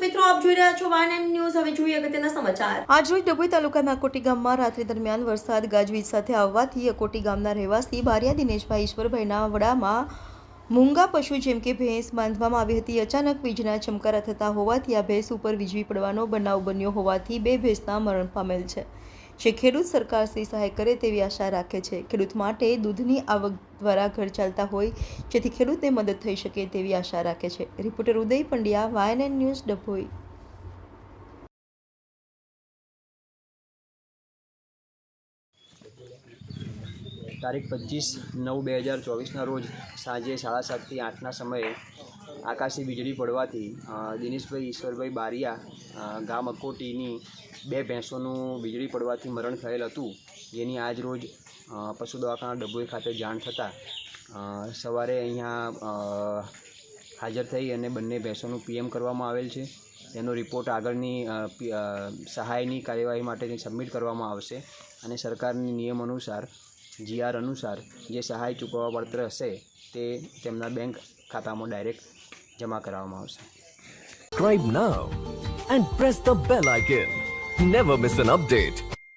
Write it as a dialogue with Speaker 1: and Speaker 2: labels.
Speaker 1: મિત્રો, આપ જોઈ રહ્યા છો એન્ડ ન્યૂઝ હવે જોઈએ અગત્યના સમાચાર. આજરોજ ડભોઈ તાલુકાના અકોટી ગામમાં રાત્રિ દરમિયાન વરસાદ ગાજવીજ સાથે આવવાથી અકોટી ગામના રહેવાસી બારિયા દિનેશભાઈ ઈશ્વરભાઈના વડામાં મૂંગા પશુ જેમ કે ભેંસ બાંધવામાં આવી હતી. અચાનક વીજના ચમકારા થતા હોવાથી આ ભેંસ ઉપર વીજળી પડવાનો બનાવ બન્યો હોવાથી બે ભેંસના મરણ પામેલ છે. જે ખેડૂત સરકારશ્રી સહાય કરે તેવી આશા રાખે છે. ખેડૂત માટે દૂધની આવક દ્વારા ઘર ચાલતા હોય જેથી ખેડૂતને મદદ થઈ શકે તેવી આશા રાખે છે. રિપોર્ટર ઉદય પંડ્યા વાયન ન્યૂઝ ડભોઈ.
Speaker 2: તારીખ પચીસ નવ બે હજાર ચોવીસના રોજ સાંજે સાડા સાતથી આઠના સમયે આકાશી વીજળી પડવાથી દિનેશભાઈ ઈશ્વરભાઈ બારિયા ગામ અકોટીની બે ભેંસોનું વીજળી પડવાથી મરણ થયેલ હતું, જેની આજ રોજ પશુ દવાખાના ડભોઈ ખાતે જાણ થતાં સવારે અહીંયા હાજર થઈ અને બંને ભેંસોનું પીએમ કરવામાં આવેલ છે. તેનો રિપોર્ટ આગળની સહાયની કાર્યવાહી માટે સબમિટ કરવામાં આવશે અને સરકારની નિયમ અનુસાર જીઆર અનુસાર જે સહાય ચૂકવવા પડતર હશે તે તેમના બેંક ખાતામાં ડાયરેક્ટ જમા કરાવવામાં આવશે
Speaker 3: subscribe now and press the bell icon. Never miss an update.